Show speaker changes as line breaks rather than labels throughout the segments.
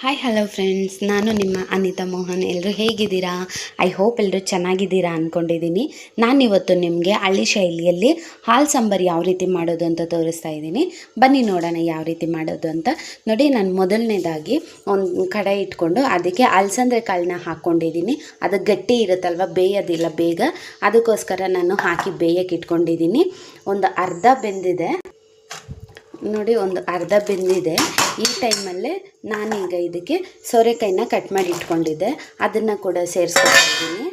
Hi hello friends ನಾನು ನಿಮ್ಮ ಅನಿತಾ ಮೋಹನ್. ಎಲ್ಲರೂ ಹೇಗಿದ್ದೀರಾ? ಐ ಹೋಪ್ ಎಲ್ಲರೂ ಚೆನ್ನಾಗಿದ್ದೀರಾ ಅಂದ್ಕೊಂಡಿದ್ದೀನಿ ನಾನಿವತ್ತು ನಿಮಗೆ ಹಳ್ಳಿ ಶೈಲಿಯಲ್ಲಿ ಹಾಲು ಸಾಂಬಾರು ಯಾವ ರೀತಿ ಮಾಡೋದು ಅಂತ ತೋರಿಸ್ತಾ ಇದ್ದೀನಿ. ಬನ್ನಿ ನೋಡೋಣ ಯಾವ ರೀತಿ ಮಾಡೋದು ಅಂತ. ನೋಡಿ, ನಾನು ಮೊದಲನೇದಾಗಿ ಒಂದು ಕಡಾಯಿ ಇಟ್ಕೊಂಡು ಅದಕ್ಕೆ ಅಲಸಂದ್ರೆ ಕಾಳನ್ನ ಹಾಕ್ಕೊಂಡಿದ್ದೀನಿ ಅದು ಗಟ್ಟಿ ಇರುತ್ತಲ್ವ, ಬೇಯೋದಿಲ್ಲ ಬೇಗ. ಅದಕ್ಕೋಸ್ಕರ ನಾನು ಹಾಕಿ ಬೇಯಕ್ಕೆ ಇಟ್ಕೊಂಡಿದ್ದೀನಿ. ಒಂದು ಅರ್ಧ ಬೆಂದಿದೆ. ನೋಡಿ, ಒಂದು ಅರ್ಧ ಬೆಂದಿದೆ. ಈ ಟೈಮಲ್ಲೇ ನಾನೀಗ ಇದಕ್ಕೆ ಸೋರೆಕಾಯಿನ ಕಟ್ ಮಾಡಿ ಇಟ್ಕೊಂಡಿದ್ದೆ. ಅದನ್ನು ಕೂಡ ಸೇರಿಸ್ಕೊಂಡಿದ್ದೀನಿ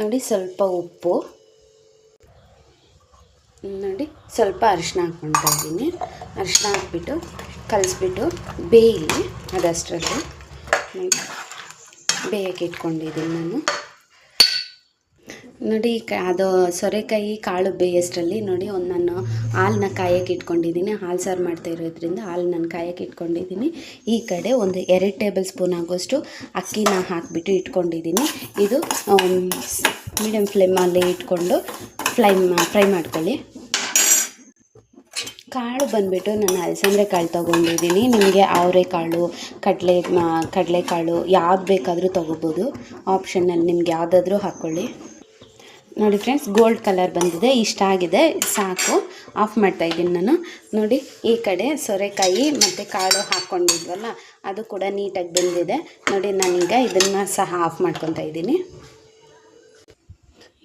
ನೋಡಿ ಸ್ವಲ್ಪ ಉಪ್ಪು. ನೋಡಿ ಸ್ವಲ್ಪ ಅರಿಶಿನ ಹಾಕ್ಕೊಳ್ತಾ ಇದ್ದೀನಿ. ಅರಿಶಿನ ಹಾಕ್ಬಿಟ್ಟು ಕಲಿಸ್ಬಿಟ್ಟು ಬೇಯಲಿ ಅದಷ್ಟರಲ್ಲಿ. ಬೇಯಕ್ಕೆ ಇಟ್ಕೊಂಡಿದ್ದೀನಿ ನಾನು. ನೋಡಿ ಅದು ಸೊರೆಕಾಯಿ ಕಾಳು ಬೇಯಷ್ಟರಲ್ಲಿ ನೋಡಿ, ಒಂದು ನಾನು ಹಾಲನ್ನ ಕಾಯಕ್ಕೆ ಇಟ್ಕೊಂಡಿದ್ದೀನಿ. ಹಾಲು ಸಾರು ಮಾಡ್ತಾ ಇರೋದ್ರಿಂದ ಹಾಲು ನಾನು ಕಾಯಕ್ಕೆ ಇಟ್ಕೊಂಡಿದ್ದೀನಿ. ಈ ಕಡೆ ಒಂದು ಎರಡು ಟೇಬಲ್ ಸ್ಪೂನ್ ಆಗೋಷ್ಟು ಅಕ್ಕಿನ ಹಾಕಿಬಿಟ್ಟು ಇಟ್ಕೊಂಡಿದ್ದೀನಿ. ಇದು ಮೀಡಿಯಮ್ ಫ್ಲೇಮಲ್ಲಿ ಇಟ್ಕೊಂಡು ಫ್ಲೈ ಫ್ರೈ ಮಾಡ್ಕೊಳ್ಳಿ. ಕಾಳು ಬಂದುಬಿಟ್ಟು ನಾನು ಅಲಸಂದ್ರೆ ಕಾಳು ತೊಗೊಂಡಿದ್ದೀನಿ. ನಿಮಗೆ ಅವರೆಕಾಳು, ಕಡಲೆ ಕಡಲೆಕಾಳು ಯಾವ್ದು ಬೇಕಾದರೂ ತೊಗೋಬೋದು. ಆಪ್ಷನಲ್ಲಿ ನಿಮ್ಗೆ ಯಾವುದಾದ್ರೂ ಹಾಕ್ಕೊಳ್ಳಿ ನೋಡಿ ಫ್ರೆಂಡ್ಸ್ ಗೋಲ್ಡ್ ಕಲರ್ ಬಂದಿದೆ, ಇಷ್ಟ ಆಗಿದೆ, ಸಾಕು. ಆಫ್ ಮಾಡ್ತಾ ಇದ್ದೀನಿ ನಾನು. ನೋಡಿ, ಈ ಕಡೆ ಸೊರೆಕಾಯಿ ಮತ್ತು ಕಾಳು ಹಾಕ್ಕೊಂಡಿದ್ವಲ್ಲ ಅದು ಕೂಡ ನೀಟಾಗಿ ಬಂದಿದೆ. ನೋಡಿ, ನಾನೀಗ ಇದನ್ನು ಸಹ ಆಫ್ ಮಾಡ್ಕೊತಾ ಇದ್ದೀನಿ.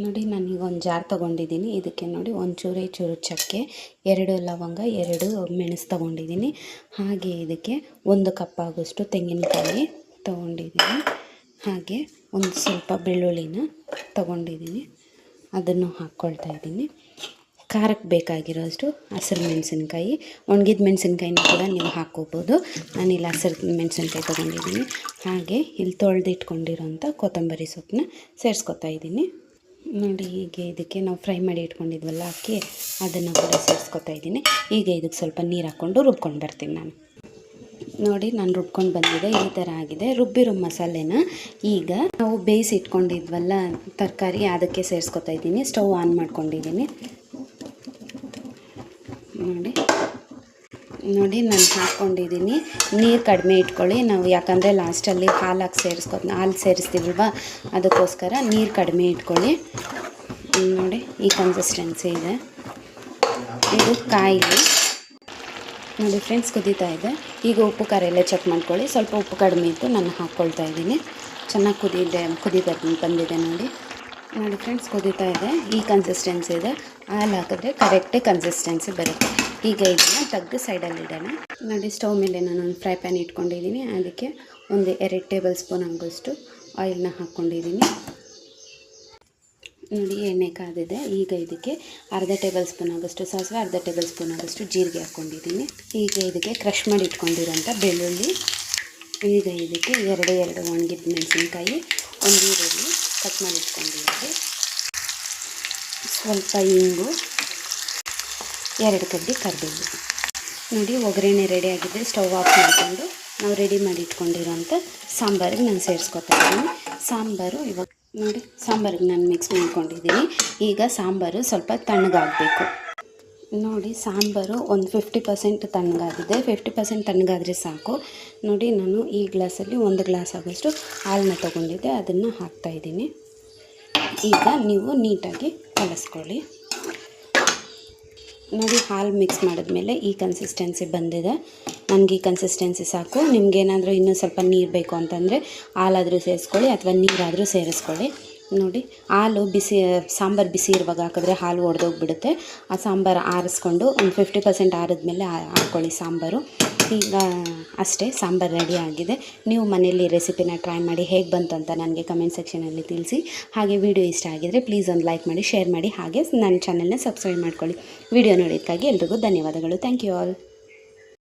ನೋಡಿ, ನಾನೀಗ ಒಂದು ಜಾರ್ ತೊಗೊಂಡಿದ್ದೀನಿ. ಇದಕ್ಕೆ ನೋಡಿ ಒಂದು ಚೂರು ಚೂರು ಚಕ್ಕೆ, ಎರಡು ಲವಂಗ, ಎರಡು ಮೆಣಸು ತೊಗೊಂಡಿದ್ದೀನಿ. ಹಾಗೆ ಇದಕ್ಕೆ ಒಂದು ಕಪ್ ಆಗೋಷ್ಟು ತೆಂಗಿನಕಾಯಿ ತೊಗೊಂಡಿದ್ದೀನಿ. ಹಾಗೆ ಒಂದು ಸ್ವಲ್ಪ ಬೆಳ್ಳುಳ್ಳಿನ ತೊಗೊಂಡಿದ್ದೀನಿ. ಅದನ್ನು ಹಾಕ್ಕೊಳ್ತಾ ಇದ್ದೀನಿ. ಖಾರಕ್ಕೆ ಬೇಕಾಗಿರೋಷ್ಟು ಹಸಿರು ಮೆಣಸಿನ್ಕಾಯಿ. ಒಣಗಿದ ಮೆಣಸಿನ್ಕಾಯಿನ ಕೂಡ ನೀವು ಹಾಕ್ಕೋಬೋದು. ನಾನಿಲ್ಲಿ ಹಸಿರು ಮೆಣಸಿನ್ಕಾಯಿ ತೊಗೊಂಡಿದ್ದೀನಿ. ಹಾಗೆ ಇಲ್ಲಿ ತೊಳೆದಿಟ್ಕೊಂಡಿರೋಂಥ ಕೊತ್ತಂಬರಿ ಸೊಪ್ಪನ್ನ ಸೇರಿಸ್ಕೊತಾ ಇದ್ದೀನಿ. ನೋಡಿ ಹೀಗೆ ಇದಕ್ಕೆ ನಾವು ಫ್ರೈ ಮಾಡಿ ಇಟ್ಕೊಂಡಿದ್ವಲ್ಲ ಅಕ್ಕಿ, ಅದನ್ನು ಕೂಡ ಸೇರಿಸ್ಕೊತಾ ಇದ್ದೀನಿ. ಈಗ ಇದಕ್ಕೆ ಸ್ವಲ್ಪ ನೀರು ಹಾಕ್ಕೊಂಡು ರುಬ್ಕೊಂಡು ಬರ್ತೀನಿ ನಾನು. ನೋಡಿ ನಾನು ರುಬ್ಕೊಂಡು ಬಂದಿದೆ, ಈ ಥರ ಆಗಿದೆ. ರುಬ್ಬಿರೋ ಮಸಾಲೆನ ಈಗ ನಾವು ಬೇಯಿಸಿ ಇಟ್ಕೊಂಡಿದ್ವಲ್ಲ, ತರಕಾರಿ ಅದಕ್ಕೆ ಸೇರಿಸ್ಕೊತಾ ಇದ್ದೀನಿ. ಸ್ಟವ್ ಆನ್ ಮಾಡ್ಕೊಂಡಿದ್ದೀನಿ. ನೋಡಿ. ನೋಡಿ ನಾನು ಹಾಕ್ಕೊಂಡಿದ್ದೀನಿ ನೀರು ಕಡಿಮೆ ಇಟ್ಕೊಳ್ಳಿ. ನಾವು ಯಾಕಂದರೆ ಲಾಸ್ಟಲ್ಲಿ ಹಾಲು ಹಾಕಿ ಸೇರಿಸ್ಕೊ, ಹಾಲು ಸೇರಿಸ್ತೀವಲ್ವ ಅದಕ್ಕೋಸ್ಕರ ನೀರು ಕಡಿಮೆ ಇಟ್ಕೊಳ್ಳಿ. ನೋಡಿ ಈ ಕನ್ಸಿಸ್ಟೆನ್ಸಿ ಇದೆ. ಇದು ಕಾಯಿಲಿ ನೋಡಿ ಫ್ರೆಂಡ್ಸ್, ಕುದೀತಾ ಇದೆ. ಈಗ ಉಪ್ಪು, ಖಾರ ಎಲ್ಲ ಚೆಕ್ ಮಾಡ್ಕೊಳ್ಳಿ. ಸ್ವಲ್ಪ ಉಪ್ಪು ಕಡಿಮೆ ಇತ್ತು, ನಾನು ಹಾಕ್ಕೊಳ್ತಾ ಇದ್ದೀನಿ. ಚೆನ್ನಾಗಿ ಕುದಿದೆ, ಕುದೀತಾ ಬಂದಿದೆ ನೋಡಿ. ನೋಡಿ ಫ್ರೆಂಡ್ಸ್, ಕುದೀತಾ ಇದೆ. ಈ ಕನ್ಸಿಸ್ಟೆನ್ಸಿ ಇದೆ. ಹಾಲು ಹಾಕಿದ್ರೆ ಕರೆಕ್ಟೇ ಕನ್ಸಿಸ್ಟೆನ್ಸಿ ಬರುತ್ತೆ. ಈಗ ಇದನ್ನು ತೆಗೆದು ಸೈಡಲ್ಲಿ ಇಡೋಣ. ನೋಡಿ ಸ್ಟವ್ ಮೇಲೆ ನಾನು ಒಂದು ಫ್ರೈ ಪ್ಯಾನ್ ಇಟ್ಕೊಂಡಿದ್ದೀನಿ. ಅದಕ್ಕೆ ಒಂದು ಎರಡು ಟೇಬಲ್ ಸ್ಪೂನ್ ಆಗೋಷ್ಟು ಆಯಿಲ್ನ ಹಾಕ್ಕೊಂಡಿದ್ದೀನಿ. ನೋಡಿ ಎಣ್ಣೆ ಕಾದಿದೆ. ಈಗ ಇದಕ್ಕೆ ಅರ್ಧ ಟೇಬಲ್ ಸ್ಪೂನ್ ಆಗೋಷ್ಟು ಸಾಸಿವೆ, ಅರ್ಧ ಟೇಬಲ್ ಸ್ಪೂನ್ ಆಗೋಷ್ಟು ಜೀರಿಗೆ ಹಾಕ್ಕೊಂಡಿದ್ದೀನಿ. ಈಗ ಇದಕ್ಕೆ ಕ್ರಷ್ ಮಾಡಿ ಇಟ್ಕೊಂಡಿರೋಂಥ ಬೆಳ್ಳುಳ್ಳಿ. ಈಗ ಇದಕ್ಕೆ ಎರಡು ಎರಡು ಒಣಗಿದ ಮೆಣಸಿನ್ಕಾಯಿ, ಒಂದು ಈರುಳ್ಳಿ ಕಟ್ ಮಾಡಿ ಇಟ್ಕೊಂಡಿದ್ದೀನಿ ಸ್ವಲ್ಪ ಇಂಗು, ಎರಡು ಕಡ್ಡಿ ಕರಿಬೇವು. ನೋಡಿ, ಒಗ್ಗರಣೆ ರೆಡಿ ಆಗಿದೆ. ಸ್ಟವ್ ಆಫ್ ಮಾಡಿಕೊಂಡು ನಾವು ರೆಡಿ ಮಾಡಿ ಇಟ್ಕೊಂಡಿರೋಂಥ ಸಾಂಬಾರಿಗೆ ನಾನು ಸೇರಿಸ್ಕೊತಾ ಇದ್ದೀನಿ. ಸಾಂಬಾರು ಇವಾಗ ನೋಡಿ ಸಾಂಬಾರಿಗೆ ನಾನು ಮಿಕ್ಸ್ ಮಾಡ್ಕೊಂಡಿದ್ದೀನಿ. ಈಗ ಸಾಂಬಾರು ಸ್ವಲ್ಪ ತಣ್ಣಗಾಗಬೇಕು. ನೋಡಿ, ಸಾಂಬಾರು ಒಂದು ಫಿಫ್ಟಿ ಪರ್ಸೆಂಟ್ ತಣ್ಣಗಾಗಿದೆ. ಫಿಫ್ಟಿ ಪರ್ಸೆಂಟ್ ತಣ್ಣಗಾದರೆ ಸಾಕು. ನೋಡಿ, ನಾನು ಈ ಗ್ಲಾಸಲ್ಲಿ ಒಂದು ಗ್ಲಾಸ್ ಆಗೋಷ್ಟು ಹಾಲನ್ನ ತೊಗೊಂಡಿದ್ದೆ. ಅದನ್ನು ಹಾಕ್ತಾಯಿದ್ದೀನಿ ಈಗ ನೀವು ನೀಟಾಗಿ ಕಲಿಸ್ಕೊಳ್ಳಿ. ನೋಡಿ ಹಾಲು ಮಿಕ್ಸ್ ಮಾಡಿದ್ಮೇಲೆ ಈ ಕನ್ಸಿಸ್ಟೆನ್ಸಿ ಬಂದಿದೆ. ನನಗೆ ಈ ಕನ್ಸಿಸ್ಟೆನ್ಸಿ ಸಾಕು. ನಿಮಗೇನಾದರೂ ಇನ್ನೂ ಸ್ವಲ್ಪ ನೀರು ಬೇಕು ಅಂತಂದರೆ ಹಾಲಾದರೂ ಸೇರಿಸ್ಕೊಳ್ಳಿ ಅಥವಾ ನೀರಾದರೂ ಸೇರಿಸ್ಕೊಳ್ಳಿ. ನೋಡಿ, ಹಾಲು ಬಿಸಿ, ಸಾಂಬಾರು ಬಿಸಿ ಇರುವಾಗ ಹಾಕಿದ್ರೆ ಹಾಲು ಒಡೆದೋಗ್ಬಿಡುತ್ತೆ. ಆ ಸಾಂಬಾರು ಆರಿಸ್ಕೊಂಡು ಒಂದು ಫಿಫ್ಟಿ ಪರ್ಸೆಂಟ್ ಆರಿದ್ಮೇಲೆ ಹಾಕ್ಕೊಳ್ಳಿ ಸಾಂಬಾರು. ಈಗ ಅಷ್ಟೇ ಸಾಂಬಾರು ರೆಡಿ ಆಗಿದೆ. ನೀವು ಮನೆಯಲ್ಲಿ ರೆಸಿಪಿನ ಟ್ರೈ ಮಾಡಿ ಹೇಗೆ ಬಂತು ಅಂತ ನನಗೆ ಕಮೆಂಟ್ ಸೆಕ್ಷನಲ್ಲಿ ತಿಳಿಸಿ. ಹಾಗೆ ವಿಡಿಯೋ ಇಷ್ಟ ಆಗಿದರೆ ಪ್ಲೀಸ್ ಒಂದು ಲೈಕ್ ಮಾಡಿ ಶೇರ್ ಮಾಡಿ, ಹಾಗೆ ನನ್ನ ಚಾನಲ್ನ ಸಬ್ಸ್ಕ್ರೈಬ್ ಮಾಡ್ಕೊಳ್ಳಿ. ವಿಡಿಯೋ ನೋಡಿದ್ದಕ್ಕಾಗಿ ಎಲ್ರಿಗೂ ಧನ್ಯವಾದಗಳು. Thank you all